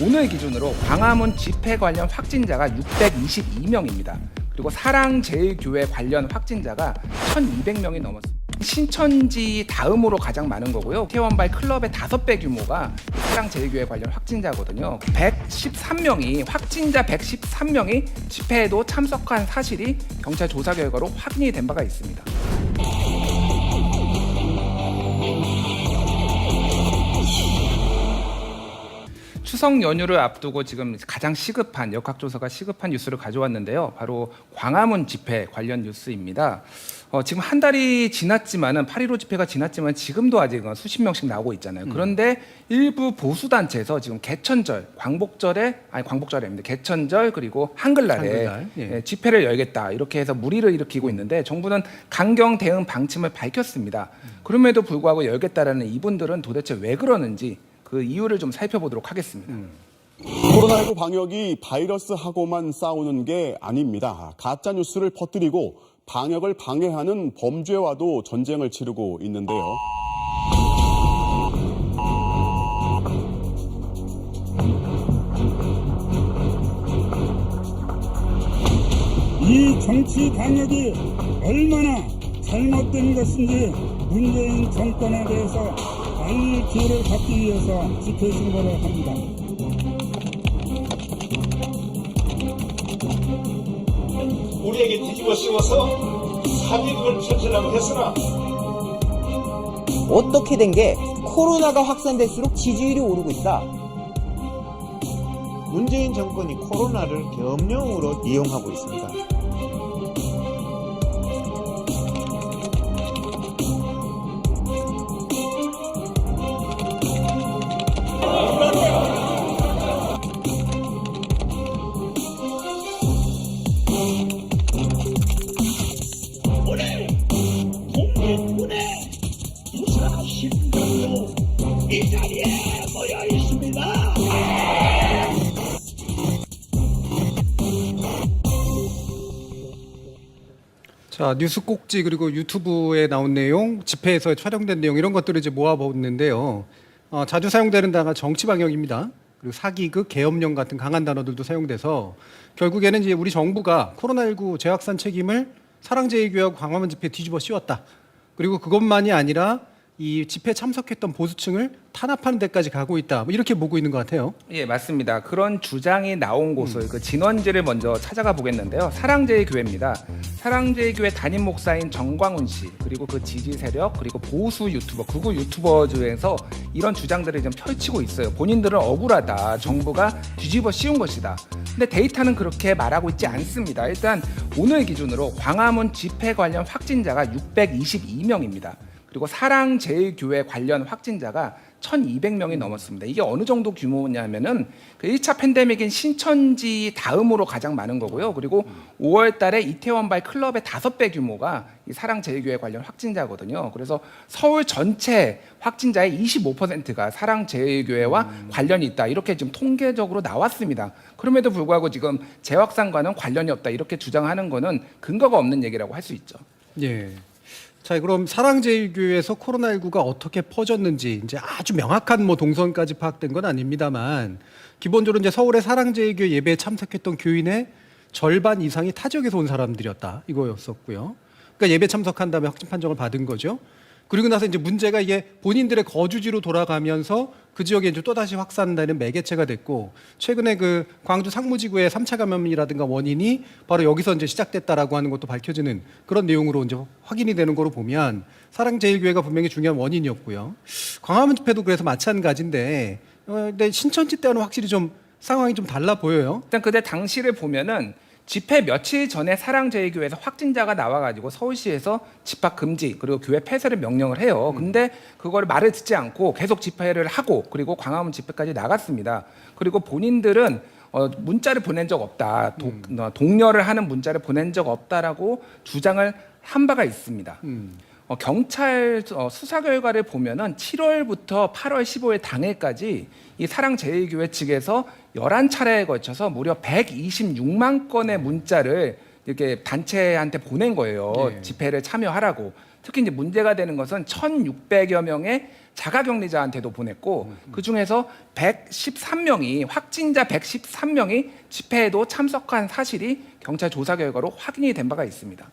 오늘 기준으로 광화문 집회 관련 확진자가 622명입니다. 그리고 사랑제일교회 관련 확진자가 1,200명이 넘었습니다. 신천지 다음으로 가장 많은 거고요. 태원발 클럽의 다섯 배 규모가 사랑제일교회 관련 확진자거든요. 113명이 확진자 113명이 집회에도 참석한 사실이 경찰 조사 결과로 확인이 된 바가 있습니다. 추석 연휴를 앞두고 지금 가장 시급한 역학조사가 시급한 뉴스를 가져왔는데요. 바로 광화문 집회 관련 뉴스입니다. 어, 지금 한 달이 지났지만은 8.15 집회가 지났지만 지금도 아직은 수십 명씩 나오고 있잖아요. 그런데 일부 보수 단체에서 지금 개천절, 광복절에 아니 광복절이 아닙니다. 개천절 그리고 한글날에 한글날, 예. 예, 집회를 열겠다 이렇게 해서 무리를 일으키고 있는데 정부는 강경 대응 방침을 밝혔습니다. 그럼에도 불구하고 열겠다라는 이분들은 도대체 왜 그러는지 그 이유를 좀 살펴보도록 하겠습니다. 코로나19 방역이 바이러스하고만 싸우는 게 아닙니다. 가짜 뉴스를 퍼뜨리고 방역을 방해하는 범죄와도 전쟁을 치르고 있는데요. 이 정치 방역이 얼마나 잘못된 것인지 문재인 정권에 대해서 알릴 기회를 갖기 위해서 집회 신고를 합니다. 우리에게 뒤집어 씌워서 사기극을 펼치려고 했으나 어떻게 된 게 코로나가 확산될수록 지지율이 오르고 있다. 문재인 정권이 코로나를 겸용으로 이용하고 있습니다. 자 뉴스 꼭지 그리고 유튜브에 나온 내용, 집회에서 촬영된 내용 이런 것들을 이제 모아보는데요. 어, 자주 사용되는 단어가 정치 방역입니다. 그리고 사기극, 계엄령 같은 강한 단어들도 사용돼서 결국에는 이제 우리 정부가 코로나19 재확산 책임을 사랑제일교회하고 광화문 집회 에 뒤집어 씌웠다. 그리고 그것만이 아니라 이 집회 에 참석했던 보수층을 탄압하는 데까지 가고 있다. 뭐 이렇게 보고 있는 것 같아요. 예, 맞습니다. 그런 주장이 나온 곳을 그 진원지를 먼저 찾아가 보겠는데요. 사랑제일교회입니다. 사랑제일교회 담임 목사인 정광훈 씨 그리고 그 지지 세력 그리고 보수 유튜버 극우 유튜버 중에서 이런 주장들을 좀 펼치고 있어요. 본인들은 억울하다. 정부가 뒤집어 씌운 것이다. 근데 데이터는 그렇게 말하고 있지 않습니다. 일단 오늘 기준으로 광화문 집회 관련 확진자가 622명입니다. 그리고 사랑제일교회 관련 확진자가 1,200명이 넘었습니다. 이게 어느 정도 규모냐면은 그 1차 팬데믹인 신천지 다음으로 가장 많은 거고요. 그리고 5월 달에 이태원 발 클럽의 다섯 배 규모가 이 사랑제일교회 관련 확진자거든요. 그래서 서울 전체 확진자의 25%가 사랑제일교회와 관련이 있다. 이렇게 지금 통계적으로 나왔습니다. 그럼에도 불구하고 지금 재확산과는 관련이 없다. 이렇게 주장하는 거는 근거가 없는 얘기라고 할 수 있죠. 예. 자, 그럼 사랑제일교회에서 코로나19가 어떻게 퍼졌는지 이제 아주 명확한 뭐 동선까지 파악된 건 아닙니다만 기본적으로 이제 서울의 사랑제일교회 예배에 참석했던 교인의 절반 이상이 타 지역에서 온 사람들이었다 이거였었고요. 그러니까 예배 참석한 다음에 확진 판정을 받은 거죠. 그리고 나서 이제 문제가 이게 본인들의 거주지로 돌아가면서 그 지역에 이제 또다시 확산되는 매개체가 됐고 최근에 그 광주 상무지구의 3차 감염이라든가 원인이 바로 여기서 이제 시작됐다라고 하는 것도 밝혀지는 그런 내용으로 이제 확인이 되는 거로 보면 사랑제일교회가 분명히 중요한 원인이었고요. 광화문 집회도 그래서 마찬가지인데 어, 근데 신천지 때와는 확실히 좀 상황이 좀 달라 보여요. 일단 그때 당시를 보면은 집회 며칠 전에 사랑제일교회에서 확진자가 나와가지고 서울시에서 집합 금지 그리고 교회 폐쇄를 명령을 해요. 근데 그걸 말을 듣지 않고 계속 집회를 하고 그리고 광화문 집회까지 나갔습니다. 그리고 본인들은 어, 문자를 보낸 적 없다. 도, 어, 독려를 하는 문자를 보낸 적 없다라고 주장을 한 바가 있습니다. 어, 경찰 어, 수사 결과를 보면은 7월부터 8월 15일 당일까지 이 사랑제일교회 측에서 11차례에 걸쳐서 무려 126만 건의 문자를 이렇게 단체한테 보낸 거예요. 네. 집회를 참여하라고. 특히 이제 문제가 되는 것은 1,600여 명의 자가격리자한테도 보냈고 그 중에서 113명이 확진자 113명이 집회에도 참석한 사실이 경찰 조사 결과로 확인이 된 바가 있습니다.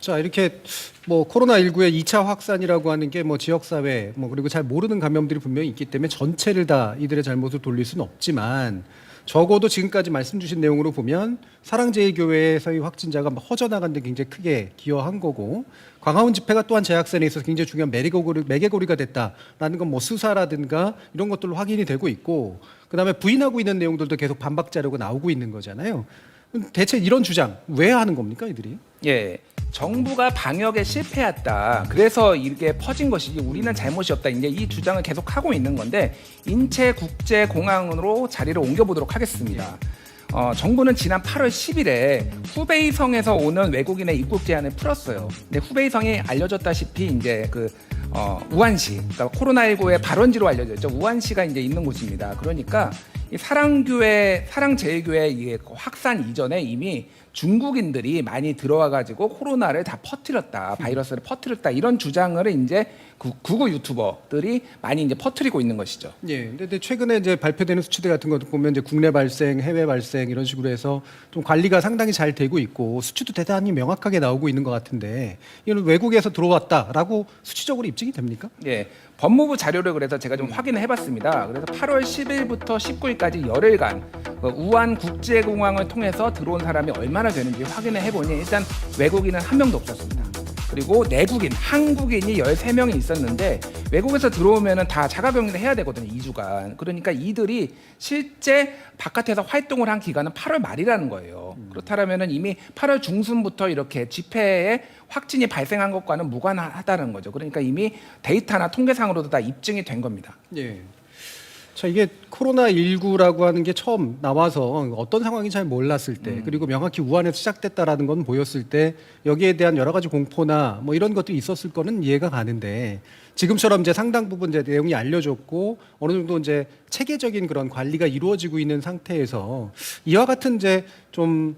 자 이렇게 뭐 코로나 19의 2차 확산이라고 하는 게 뭐 지역 사회 뭐 그리고 잘 모르는 감염들이 분명히 있기 때문에 전체를 다 이들의 잘못을 돌릴 수는 없지만 적어도 지금까지 말씀 주신 내용으로 보면 사랑제일교회에서의 확진자가 막 허전나간 데 굉장히 크게 기여한 거고 광화문 집회가 또한 재확산에 있어서 굉장히 중요한 매개고리, 매개고리가 됐다라는 건 뭐 수사라든가 이런 것들로 확인이 되고 있고 그다음에 부인하고 있는 내용들도 계속 반박 자료가 나오고 있는 거잖아요. 대체 이런 주장 왜 하는 겁니까 이들이? 예. 정부가 방역에 실패했다. 그래서 이게 퍼진 것이지 우리는 잘못이 없다. 이제 이 주장을 계속 하고 있는 건데 인체 국제 공항으로 자리를 옮겨 보도록 하겠습니다. 어, 정부는 지난 8월 10일에 후베이성에서 오는 외국인의 입국 제한을 풀었어요. 근데 후베이성이 알려졌다시피 이제 그 어, 우한시, 그러니까 코로나19의 발원지로 알려져 있죠. 우한시가 이제 있는 곳입니다. 그러니까 이 사랑교회, 사랑제일교회 이게 확산 이전에 이미 중국인들이 많이 들어와 가지고 코로나를 다 퍼뜨렸다, 바이러스를 퍼뜨렸다 이런 주장을 이제 그 구구 유튜버들이 많이 이제 퍼뜨리고 있는 것이죠. 예. 근데, 근데 최근에 이제 발표되는 수치들 같은 것도 보면 이제 국내 발생, 해외 발생 이런 식으로 해서 좀 관리가 상당히 잘 되고 있고 수치도 대단히 명확하게 나오고 있는 것 같은데 이건 외국에서 들어왔다라고 수치적으로 입증이 됩니까? 예. 법무부 자료를 그래서 제가 좀 확인을 해봤습니다. 그래서 8월 10일부터 19일까지 열흘간 그 우한 국제공항을 통해서 들어온 사람이 얼마나 되는지 확인을 해보니 일단 외국인은 한 명도 없었습니다. 그리고 내국인, 한국인이 13명이 있었는데 외국에서 들어오면은 다 자가격리를 해야 되거든요. 2주간. 그러니까 이들이 실제 바깥에서 활동을 한 기간은 8월 말이라는 거예요. 그렇다면은 이미 8월 중순부터 이렇게 집회에 확진이 발생한 것과는 무관하다는 거죠. 그러니까 이미 데이터나 통계상으로도 다 입증이 된 겁니다. 예. 자 이게 코로나 19라고 하는 게 처음 나와서 어떤 상황이 잘 몰랐을 때 그리고 명확히 우한에서 시작됐다라는 건 보였을 때 여기에 대한 여러 가지 공포나 뭐 이런 것들이 있었을 거는 이해가 가는데 지금처럼 이제 상당 부분 이제 내용이 알려졌고 어느 정도 이제 체계적인 그런 관리가 이루어지고 있는 상태에서 이와 같은 이제 좀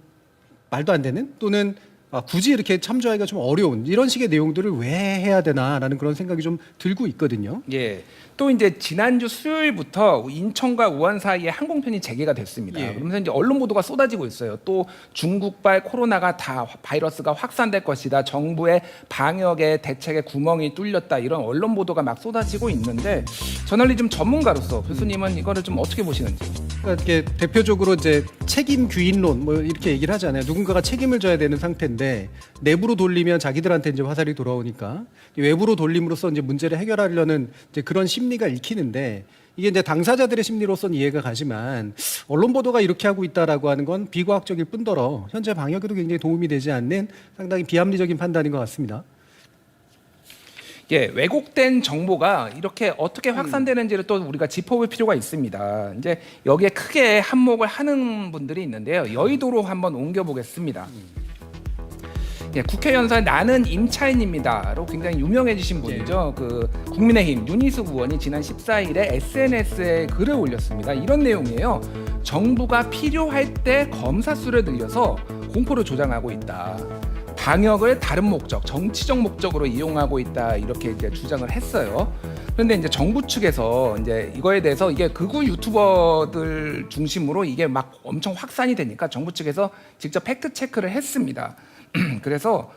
말도 안 되는 또는 아, 굳이 이렇게 참조하기가 좀 어려운 이런 식의 내용들을 왜 해야 되나라는 그런 생각이 좀 들고 있거든요. 예. 또 이제 지난주 수요일부터 인천과 우한 사이에 항공편이 재개가 됐습니다. 예. 그러면서 이제 언론 보도가 쏟아지고 있어요. 또 중국발 코로나가 다 화- 바이러스가 확산될 것이다. 정부의 방역의 대책에 구멍이 뚫렸다. 이런 언론 보도가 막 쏟아지고 있는데 저널리즘 전문가로서 교수님은 이거를 좀 어떻게 보시는지? 그러니까 이렇게 대표적으로 이제 책임 규인론 뭐 이렇게 얘기를 하잖아요. 누군가가 책임을 져야 되는 상태인데 내부로 돌리면 자기들한테 이제 화살이 돌아오니까 외부로 돌림으로써 이제 문제를 해결하려는 이제 그런 심리가 읽히는데 이게 이제 당사자들의 심리로서는 이해가 가지만 언론 보도가 이렇게 하고 있다라고 하는 건 비과학적일 뿐더러 현재 방역에도 굉장히 도움이 되지 않는 상당히 비합리적인 판단인 것 같습니다. 예, 왜곡된 정보가 이렇게 어떻게 확산되는지를 또 우리가 짚어볼 필요가 있습니다. 이제 여기에 크게 한몫을 하는 분들이 있는데요. 여의도로 한번 옮겨보겠습니다. 예, 국회의원사 나는 임차인입니다로 굉장히 유명해지신 분이죠. 그 국민의힘 윤희숙 의원이 지난 14일에 SNS에 글을 올렸습니다. 이런 내용이에요. 정부가 필요할 때 검사 수를 늘려서 공포를 조장하고 있다. 방역을 다른 목적, 정치적 목적으로 이용하고 있다 이렇게 이제 주장을 했어요. 그런데 이제 정부 측에서 이제 이거에 대해서 이게 극우 유튜버들 중심으로 이게 막 엄청 확산이 되니까 정부 측에서 직접 팩트 체크를 했습니다. 그래서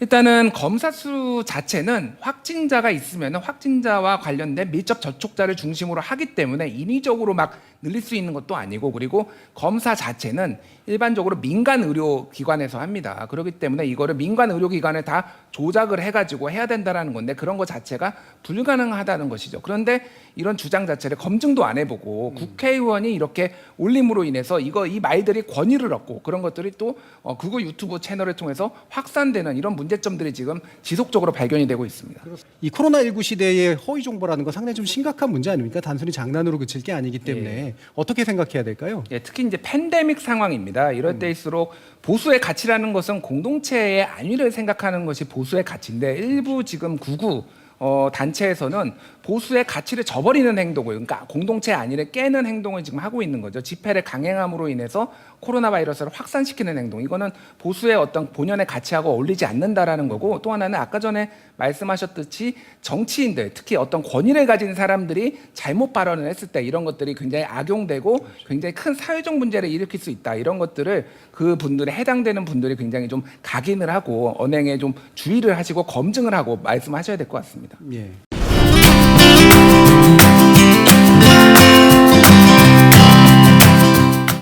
일단은 검사 수 자체는 확진자가 있으면 확진자와 관련된 밀접 접촉자를 중심으로 하기 때문에 인위적으로 막 늘릴 수 있는 것도 아니고 그리고 검사 자체는 일반적으로 민간 의료 기관에서 합니다. 그렇기 때문에 이거를 민간 의료 기관에 다 조작을 해가지고 해야 된다라는 건데 그런 것 자체가 불가능하다는 것이죠. 그런데 이런 주장 자체를 검증도 안 해보고 국회의원이 이렇게 올림으로 인해서 이거 이 말들이 권위를 얻고 그런 것들이 또 어, 그거 유튜브 채널을 통해서 확산되는 이런 문제점들이 지금 지속적으로 발견이 되고 있습니다. 이 코로나 19 시대의 허위 정보라는 건 상당히 좀 심각한 문제 아닙니까? 단순히 장난으로 그칠 게 아니기 때문에 어떻게 생각해야 될까요? 예, 특히 이제 팬데믹 상황입니다. 이럴 때일수록 보수의 가치라는 것은 공동체의 안위를 생각하는 것이 보수의 가치인데 일부 지금 구구 어, 단체에서는 보수의 가치를 저버리는 행동을 그러니까 공동체 안위를 깨는 행동을 지금 하고 있는 거죠. 집회를 강행함으로 인해서 코로나 바이러스를 확산시키는 행동. 이거는 보수의 어떤 본연의 가치하고 어울리지 않는다라는 거고 또 하나는 아까 전에 말씀하셨듯이 정치인들 특히 어떤 권위를 가진 사람들이 잘못 발언을 했을 때 이런 것들이 굉장히 악용되고 굉장히 큰 사회적 문제를 일으킬 수 있다. 이런 것들을 그 분들에 해당되는 분들이 굉장히 좀 각인을 하고 언행에 좀 주의를 하시고 검증을 하고 말씀하셔야 될 것 같습니다. 예.